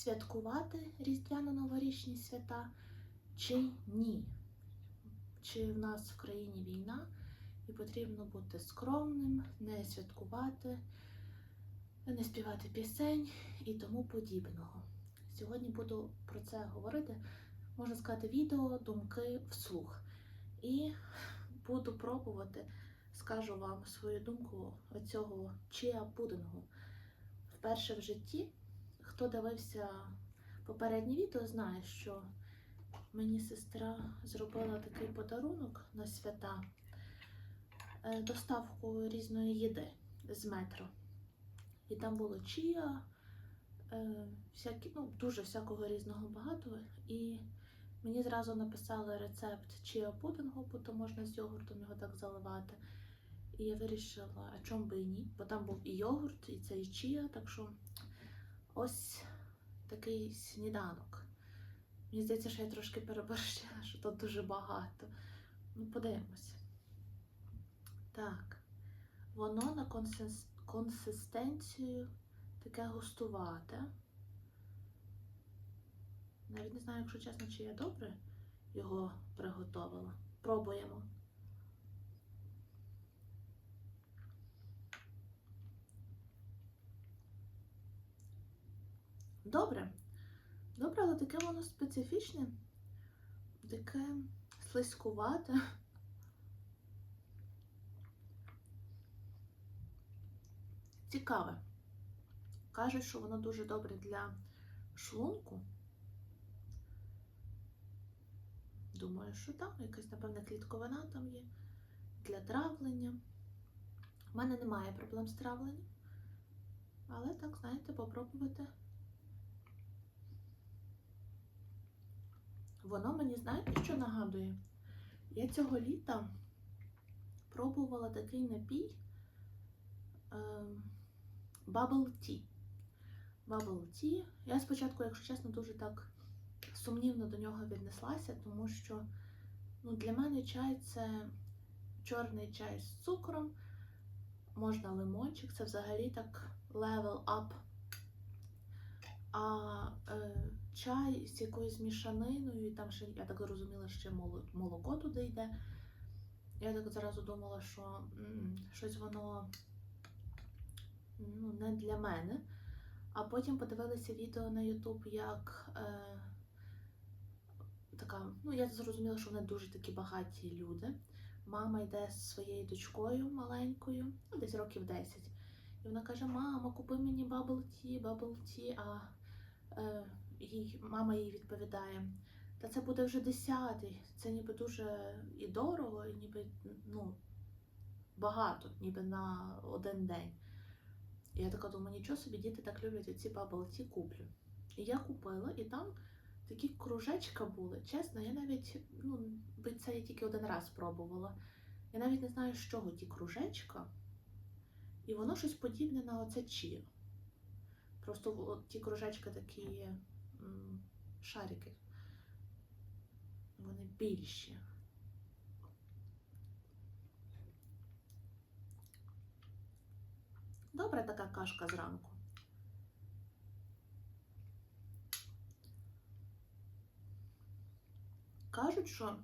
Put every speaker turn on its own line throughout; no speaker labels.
святкувати різдвяно-новорічні свята чи ні? Чи в нас в країні війна і потрібно бути скромним, не святкувати, не співати пісень і тому подібного. Сьогодні буду про це говорити, можна сказати, відео, думки вслух. І буду пробувати, скажу вам свою думку оцього чия пудингу. Вперше в житті, хто дивився попереднє відео, знає, що мені сестра зробила такий подарунок на свята, е, доставку різної їди з метро. І там було чія, е, всякі, ну, дуже всякого різного багато. І мені зразу написали рецепт чия пудингу, бо то можна з йогуртом його так заливати. І я вирішила, а чому би і ні? Бо там був і йогурт, і це і чія, так що ось такий сніданок. Мені здається, що я трошки переборщила, що тут дуже багато. Ну, подивимось. Так, воно на консис... консистенцію таке густувате. Навіть не знаю, якщо чесно, чи я добре його приготувала. Пробуємо. Добре. Добре, але таке воно специфічне, таке слизькувате. Цікаве. Кажуть, що воно дуже добре для шлунку. Думаю, що так, якась, напевне, клітковина там є для травлення. У мене немає проблем з травленням, але так, знаєте, попробувати. Воно мені, знаєте, що нагадує? Я цього літа пробувала такий напій е, Bubble Tea. Bubble Tea. Я спочатку, якщо чесно, дуже так сумнівно до нього віднеслася, тому що ну, для мене чай це чорний чай з цукром, можна лимончик, це взагалі так level up. А е, чай з якоюсь мішаниною, і там ще, я так зрозуміла, ще молоко туди йде. Я так зразу думала, що щось воно ну, не для мене. А потім подивилася відео на YouTube, як е, така, ну я зрозуміла, що вони дуже такі багаті люди. Мама йде зі своєю дочкою маленькою, ну, десь років 10. І вона каже: Мама, купи мені bubble tea, bubble tea, а їй, мама їй відповідає, та це буде вже десятий, це ніби дуже і дорого, і ніби ну, багато, ніби на один день. Я така думаю, нічого собі, діти так люблять оці бабл-ті куплю. І я купила, і там такі кружечка були. Чесно, я навіть, ну, це я тільки один раз пробувала. Я навіть не знаю, з чого ті кружечка. І воно щось подібне на оце чіо. Просто ті кружечки такі м, шарики. Вони більші. Добра така кашка зранку. Кажуть, що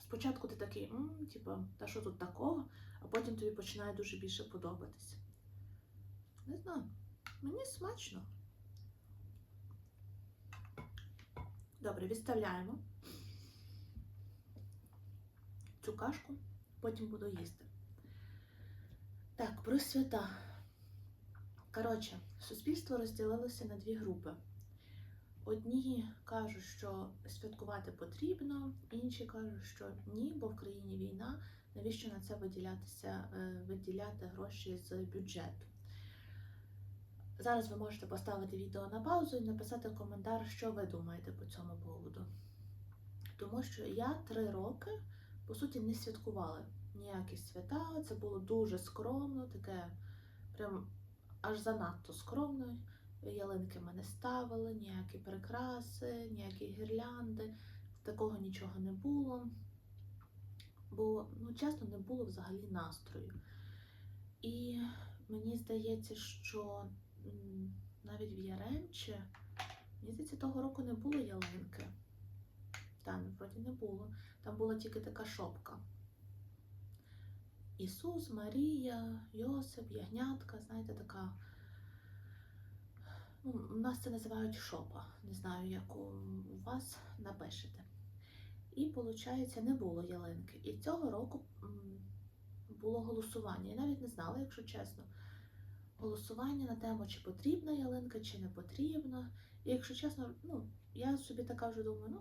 спочатку ти такий, типу, та що тут такого, а потім тобі починає дуже більше подобатися. Не знаю, мені смачно. Добре, відставляємо цю кашку, потім буду їсти. Так, про свята. Коротше, суспільство розділилося на дві групи. Одні кажуть, що святкувати потрібно, інші кажуть, що ні, бо в країні війна, навіщо на це виділятися, е, виділяти гроші з бюджету. Зараз ви можете поставити відео на паузу і написати коментар, що ви думаєте по цьому поводу. Тому що я три роки, по суті, не святкувала ніякі свята. Це було дуже скромно, таке прям аж занадто скромно. Ялинки ми не ставили, ніякі прикраси, ніякі гірлянди, такого нічого не було. Бо, ну, чесно, не було взагалі настрою. І мені здається, що навіть в Яремчі, мені здається, того року не було ялинки. Там, вроді не було. Там була тільки така шопка. Ісус, Марія, Йосип, Ягнятка, знаєте, така. Ну, у нас це називають шопа. Не знаю, як у вас напишете. І, виходить, не було ялинки. І цього року було голосування. Я навіть не знала, якщо чесно. Голосування на тему, чи потрібна ялинка, чи не потрібна. І якщо чесно, ну, я собі така вже думаю, ну,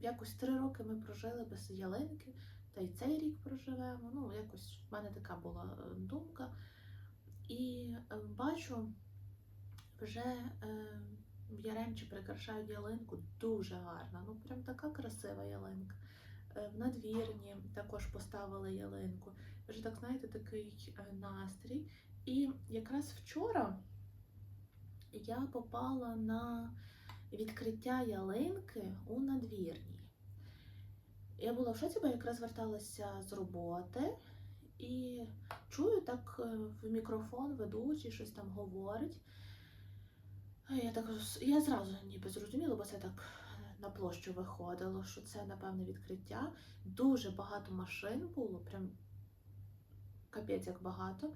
якось три роки ми прожили без ялинки, та й цей рік проживемо. Ну, якось в мене така була е, думка. І е, бачу, вже е, Яремчі прикрашають ялинку дуже гарна. Ну, прям така красива ялинка. Е, в надвірні також поставили ялинку. Вже так, знаєте, такий настрій. І якраз вчора я попала на відкриття ялинки у надвірній. Я була в шоці, бо якраз верталася з роботи і чую так е, в мікрофон ведучий щось там говорить. Я так я зразу ніби зрозуміла, бо це так на площу виходило, що це напевне відкриття. Дуже багато машин було, прям капець як багато.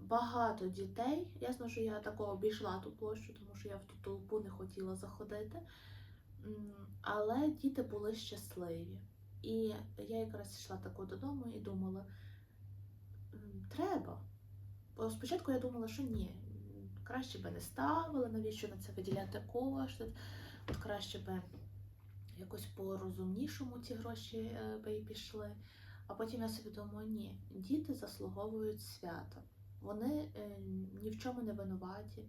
Багато дітей. Ясно, що я такого обійшла ту площу, тому що я в ту толпу не хотіла заходити. Але діти були щасливі. І я якраз йшла тако додому і думала, треба. Бо спочатку я думала, що ні, краще би не ставили, навіщо на це виділяти кошти. От краще би якось по-розумнішому ці гроші е, би і пішли. А потім я собі думаю, ні, діти заслуговують свята. Вони е, ні в чому не винуваті.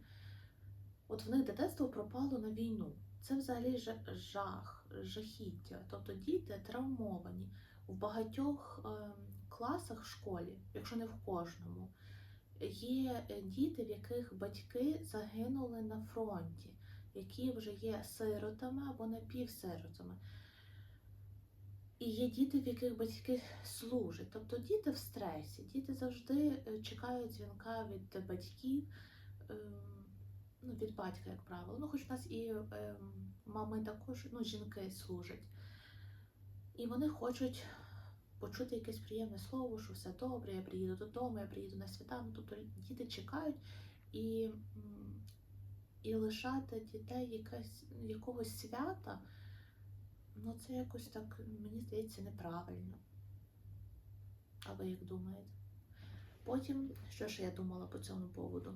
От в них дитинство пропало на війну. Це взагалі жа- жах, жахіття. Тобто діти травмовані в багатьох е, класах в школі, якщо не в кожному. Є е, діти, в яких батьки загинули на фронті, які вже є сиротами або напівсиротами. І є діти, в яких батьки служать. Тобто діти в стресі, діти завжди е, чекають дзвінка від батьків, ем, ну, від батька, як правило. Ну, хоч у нас і ем, мами також, ну, жінки служать. І вони хочуть почути якесь приємне слово, що все добре, я приїду додому, я приїду на свята. Ну, тобто діти чекають і, і лишати дітей якась, якогось свята. Ну, це якось так, мені здається, неправильно. А ви як думаєте? Потім, що ж я думала по цьому поводу?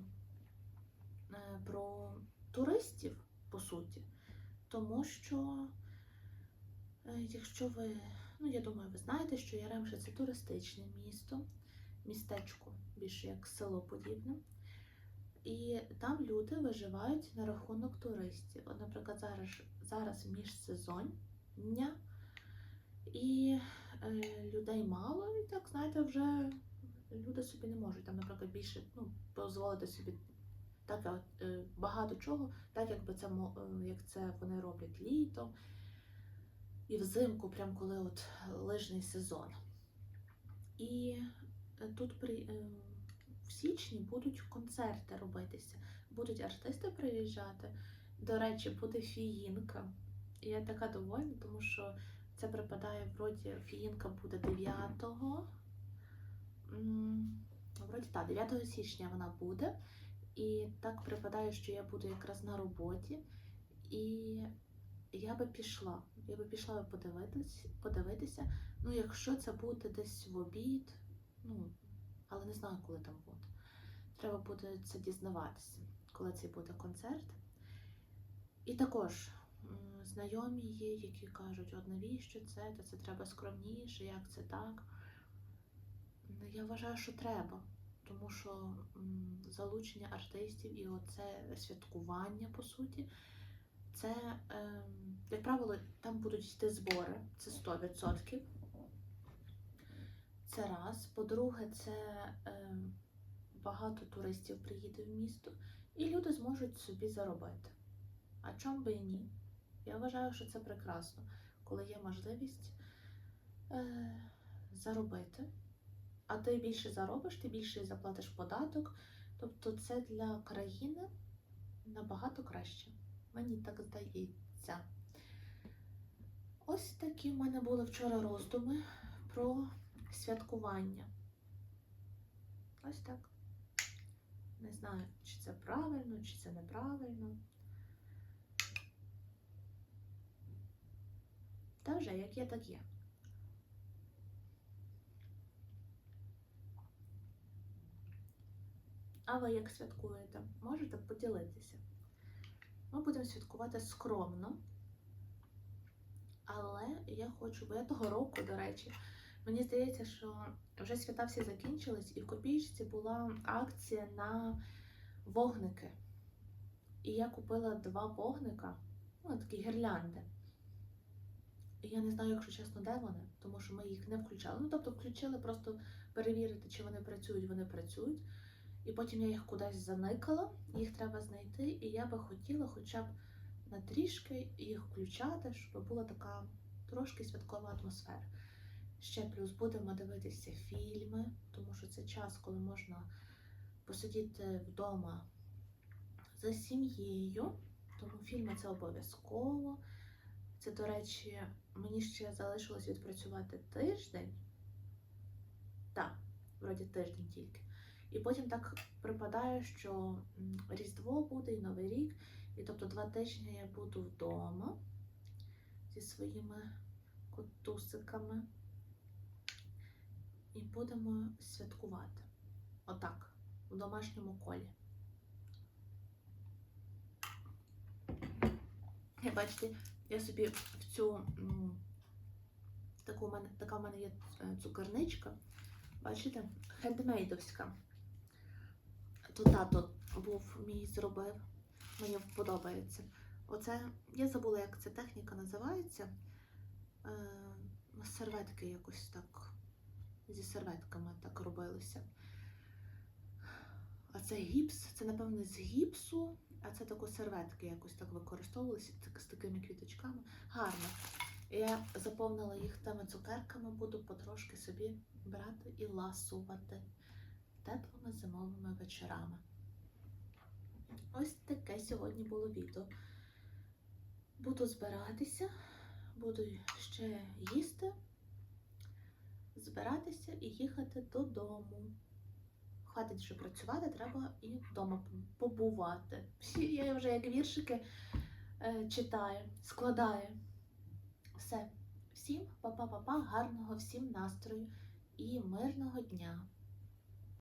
Е, Про туристів, по суті. Тому що, е, якщо ви, ну я думаю, ви знаєте, що Яремша це туристичне місто, містечко, більше як село подібне. І там люди виживають на рахунок туристів. От, наприклад, зараз, зараз міжсезоння, і е, людей мало, і так, знаєте, вже люди собі не можуть там, наприклад, більше ну, дозволити собі так, е, багато чого, так якби це е, як це вони роблять літом і взимку, прям коли от лижний сезон. І е, тут при, е, в січні будуть концерти робитися, будуть артисти приїжджати. До речі, буде фіїнка. І я така довольна, тому що це припадає, вроді, фіїнка буде 9-го. Вроді так, 9 січня вона буде. І так припадає, що я буду якраз на роботі. І я би пішла. Я би пішла подивитись, подивитися. Ну, якщо це буде десь в обід, ну, але не знаю, коли там буде. Треба буде це дізнаватися, коли це буде концерт. І також знайомі є, які кажуть, от навіщо це, та це треба скромніше, як це так. Ну, Я вважаю, що треба, тому що залучення артистів і оце святкування, по суті, це, ем, як правило, там будуть йти збори, це 100%. Це раз. По-друге, це ем, багато туристів приїде в місто, і люди зможуть собі заробити. А чом би і ні? Я вважаю, що це прекрасно, коли є можливість е, заробити. А ти більше заробиш, ти більше заплатиш податок. Тобто це для країни набагато краще. Мені так здається. Ось такі в мене були вчора роздуми про святкування. Ось так. Не знаю, чи це правильно, чи це неправильно. Та вже як є, так є. А ви як святкуєте? Можете поділитися? Ми будемо святкувати скромно. Але я хочу, бо я того року, до речі, мені здається, що вже свята всі закінчились, і в копійці була акція на вогники. І я купила два вогника, ну, такі гірлянди. І я не знаю, якщо чесно, де вони, тому що ми їх не включали. Ну, тобто включили просто перевірити, чи вони працюють, вони працюють. І потім я їх кудись заникала, їх треба знайти, і я би хотіла хоча б на трішки їх включати, щоб була така трошки святкова атмосфера. Ще плюс будемо дивитися фільми, тому що це час, коли можна посидіти вдома за сім'єю. Тому фільми це обов'язково. Це, до речі, мені ще залишилось відпрацювати тиждень. Так, вроді тиждень тільки. І потім так припадає, що Різдво буде і Новий рік. І тобто два тижні я буду вдома зі своїми котусиками. І будемо святкувати. Отак, в домашньому колі. Бачите, я собі в цю таку в мене, така в мене є е, цукерничка. Бачите, хендмейдовська. То тато був мій зробив. Мені подобається. Оце я забула, як ця техніка називається. Е, серветки якось так. Зі серветками так робилися. Це гіпс, це, напевне, з гіпсу, а це тако серветки якось так використовувалися з такими квіточками. Гарно. Я заповнила їх тими цукерками, буду потрошки собі брати і ласувати теплими зимовими вечорами. Ось таке сьогодні було відео. Буду збиратися, буду ще їсти, збиратися і їхати додому. Хватить вже працювати, треба і вдома побувати. Я вже як віршики е, читаю, складаю. Все. Всім па-па-па-па, гарного всім настрою і мирного дня!